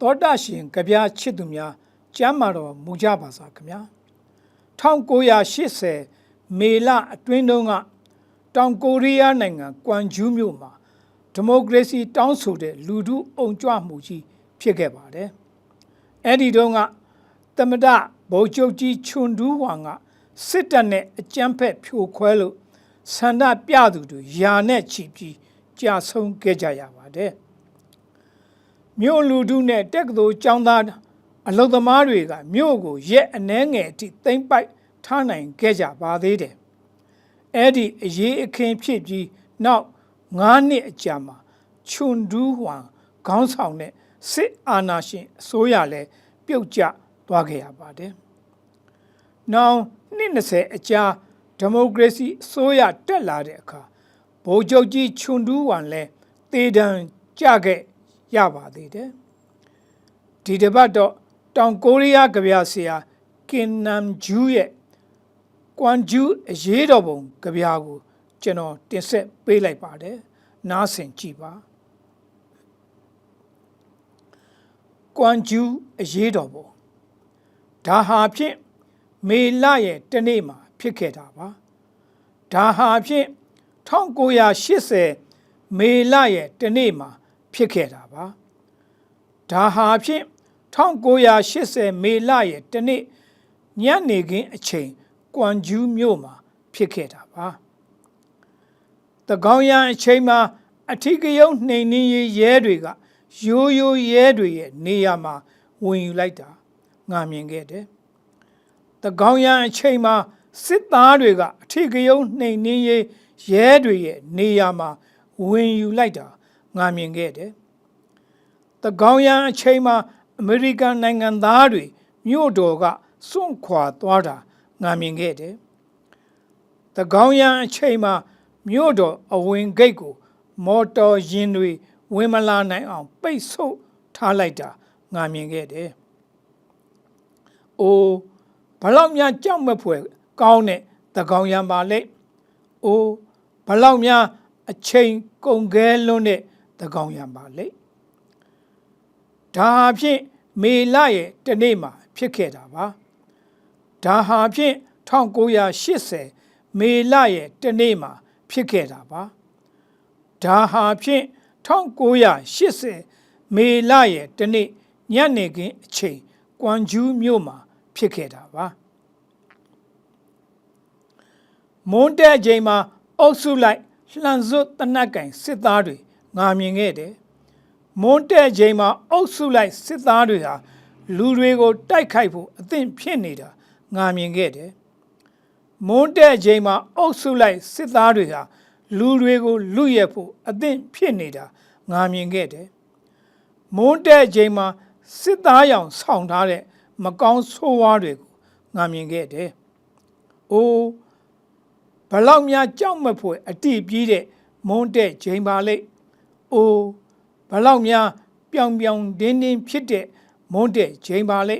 သောတာရှင်ကြပြားချစ်သူများကျမ်းမာတော်မူကြပါစားခင်ဗျာ1980မေလအတွင်းတုန်းကတောင်ကိုရီးယားနိုင်ငံကွမ်ဂျူးမြို့မှာဒီမိုကရေစီတောင်းဆိုတဲ့လူထုအုံကြွမှုကြီးဖြစ်ခဲ့ပါတယ်အဲ့ဒီတုန်းကသမဒဗိုလ်ချုပ်ကြီးချွန်ဒူးဝမ်ကစစ်တပ်နဲ့အကြမ်းဖက်ဖြိုခွဲလို့ဆန္ဒပြသူတွေယာနဲ့ချီပြီးကြာဆုံးခဲ့ကြရပါတယ် မြို့လူထုနဲ့တက္ကသိုလ်ကျောင်းသားအလုံသမားတွေကမြို့ကိုရက်အနှဲငယ်အထိသိမ့်ပိုက်ထားနိုင်ခဲ့ကြပါသေးတယ်အဲ့ဒီအရေးအခင်းဖြစ်ပြီးနောက်9နှစ်အကြာမှာချွန်ဒူးဟွမ်ခေါင်းဆောင်တဲ့စစ်အာဏာရှင်အစိုးရလည်းပြုတ်ကျသွားခဲ့ရပါတယ်။နောင်နှစ်20အကြာဒီမိုကရေစီအစိုးရတက်လာတဲ့အခါဗိုလ်ချုပ်ကြီးချွန်ဒူးဟွမ်လည်းတေတံကြခဲ့ ရပါသေးတယ်။ဒီတစ်ပတ်တော့တောင်ကိုရီးယားကြပြဆရာကင်နမ်ဂျူးရဲ့ကွမ်ဂျူးအရေးတော်ပုံကြပြကိုကျွန်တော်တင်ဆက်ပေးလိုက်ပါတယ်နားဆင်ကြည့်ပါကွမ်ဂျူးအရေးတော်ပုံဒါဟာဖြင့်မေလရဲ့တနေ့မှာဖြစ်ခဲ့တာပါဒါဟာဖြင့်1980မေလရဲ့တနေ့မှာ ဖြစ်ခဲ့တာပါဒါဟာဖြင့်1980မေလရဲ့တနေ့ညနေခင်းအချိန်ကွမ်ဂျူးမြို့မှာဖြစ်ခဲ့တာပါတကောင်းရန်အချိန်မှာ အထီးကယုံနှိမ်နှင်းရေးရဲတွေကရိုးရိုးရဲတွေရဲ့နေရာမှာဝင်ယူလိုက်တာငာမြင်ခဲ့တယ်တကောင်းရန်အချိန်မှာစစ်သားတွေကအထီးကယုံနှိမ်နှင်းရေးရဲတွေရဲ့နေရာမှာဝင်ယူလိုက်တာ ငာမြင်ခဲ့တယ်တကောင်းရန်အချိန်မှာအမေရိကန်နိုင်ငံသားတွေမြို့တော်ကစွန့်ခွာသွားတာငာမြင်ခဲ့တယ်။တကောင်းရန်အချိန်မှာမြို့တော်အဝင်ဂိတ်ကို မော်တော်ယာဉ်တွေဝင်မလာနိုင်အောင် ပိတ်ဆို့ထားလိုက်တာငာမြင်ခဲ့တယ်။အိုးဘလောက်များကြောက်မက်ဖွယ်ကောင်းတဲ့တကောင်းရန်ပါလေ။အိုးဘလောက်များအချိန်ကုန်ခဲလွန်းတဲ့တကော င်းရန်ပါလေ။ဒါဖြင့်မေလရဲ့တနေ့မှာဖြစ်ခဲ့တာပါဒါဟာဖြင့်1980မေလရဲ့တနေ့မှာဖြစ်ခဲ့တာပါဒါဟာဖြင့်1980မေလရဲ့တနေ့ညနေခင်းအချိန်ကွမ်ဂျူးမြို့မှာဖြစ်ခဲ့တာပါမွန်းတဲ့အချိန်မှာအုပ်စုလိုက်လှန်စွတ်တနက်ကင်စစ်သားတွေ ငာမြင်ခဲ့တယ်မွန်းတဲ့ချိန်မှာအုပ်စုလိုက်စစ်သားတွေဟာလူတွေကိုတိုက်ခိုက်ဖို့အသင့်ဖြစ်နေတာငာမြင်ခဲ့တယ်။မွန်းတဲ့ချိန်မှာအုပ်စုလိုက်စစ်သားတွေဟာလူတွေကိုလူရက်ဖို့အသင့်ဖြစ်နေတာငာမြင်ခဲ့တယ်။မွန်းတဲ့ချိန်မှာစစ်သားရောင်ဆောင်ထားတဲ့မကောင်းဆိုးဝါးတွေကိုငာမြင်ခဲ့တယ်။အိုးဘလောက်များကြောက်မက်ဖို့အတိပြေးတဲ့မွန်းတဲ့ချိန်ပါလေ။ အိုးဘလောက်များပြောင်ပြောင်တင်းတင်းဖြစ်တဲ့မွန်းတဲ့ချိန်ပါလေ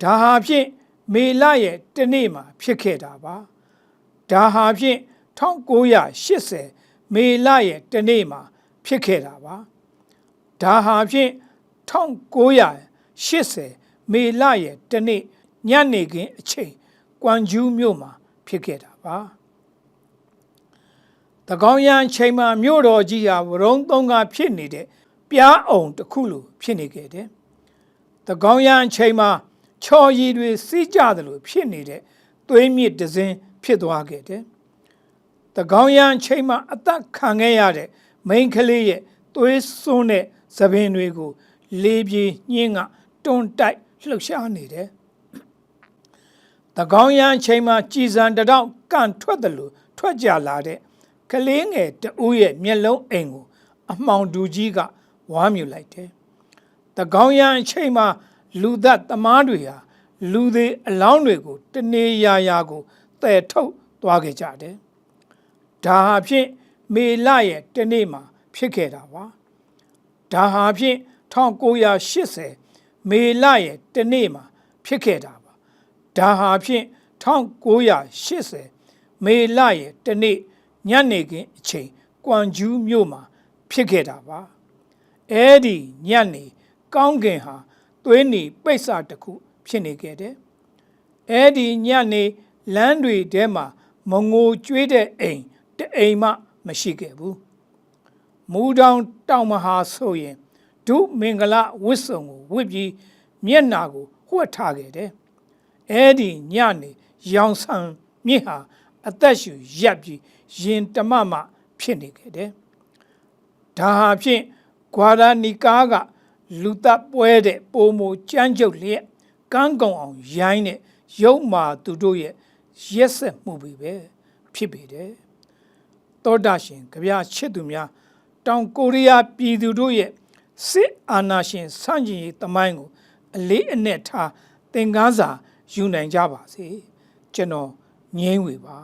ဒါဟာဖြင့်မေလရဲ့တနေ့မှာဖြစ်ခဲ့တာပါဒါဟာဖြင့်1980မေလရဲ့တနေ့မှာဖြစ်ခဲ့တာပါဒါဟာဖြင့်1980မေလရဲ့တနေ့ညနေခင်းအချိန်ကွမ်ဂျူးမြို့မှာဖြစ်ခဲ့တာပါတကော င်းရန်ချိန်မှာမြို့တော်ကြီးဟာဝရုံသုံးကဖြစ်နေတဲ့ပြားအောင်တစ်ခုလိုဖြစ်နေခဲ့တယ်။တကောင်းရန်ချိန်မှာချော်ရည်တွေစီးကြတယ်လို့ဖြစ်နေတဲ့သွေးမြစ်တစင်းဖြစ်သွားခဲ့တယ်။တကောင်းရန်ချိန်မှာအသက်ခံခဲ့ရတဲ့မိန်းကလေးရဲ့သွေးစွန်းတဲ့သပင်တွေကို လေးပြေညင်းကတွန်းတိုက်လှုပ်ရှားနေတယ်။တကောင်းရန်ချိန်မှာကြည်စံတတောင့်ကန်ထွက်တယ်လို့ထွက်ကြလာတဲ့ ကလေးငယ်တဦးရဲ့မျက်လုံးအိမ်ကိုအမှောင်တူကြီးကဝါမြူလိုက်တယ်။တကောင်းရန်အချိန်မှာလူသက်သမားတွေဟာလူသေးအလောင်းတွေကိုတနေရာရာကိုတည်ထုတ်သွားခဲ့ကြတယ်။ဒါဟာဖြင့်မေလရဲ့တနေ့မှာဖြစ်ခဲ့တာပါ။ဒါဟာဖြင့်1980မေလရဲ့တနေ့မှာဖြစ်ခဲ့တာပါ။ဒါဟာဖြင့်1980မေလရဲ့တနေ့ ညနေခင်းအချိန်ကွမ်ဂျူးမြို့မှာ ဖြစ်ခဲ့တာပါ။အဲဒီညနေကောင်းကင်ဟာသွေးနီပိတ်စာတစ်ခုဖြစ်နေခဲ့တယ်။အဲဒီညနေလမ်းတွေထဲမှာမငိုကြွေးတဲ့အိမ်တအိမ်မှမရှိခဲ့ဘူး။မူတောင်တောင်မဟာဆိုရင်ဒုမင်္ဂလဝစ်စုံကိုဝစ်ပြီးမျက်နာကိုဝှက်ထားခဲ့တယ်။အဲဒီညနေရောင်ဆန်မြင့်ဟာ အသက်ရှူရပ်ပြီးရင်တမမဖြစ်နေခဲ့တယ်။ဒါဟာဖြင့်ဂွာရာနီကာကလူသက်ပွဲတဲ့ပုံမကြမ်းကြုတ်လျက်ကန်းကုံအောင်ရိုင်းတဲ့ရုပ်မာသူတို့ရဲ့ရက်ဆက်မှုပဲ ဖြစ်ပေတယ်။သောတာရှင်ကြပြချစ်သူများတောင်ကိုရီးယားပြည်သူတို့ရဲ့စစ်အာဏာရှင်ဆန့်ကျင်ရေးတမိုင်းကို အလေးအနက်ထားသင်ခန်းစာယူနိုင်ကြပါစေကျွန်တော် ငြင်းဝေပါ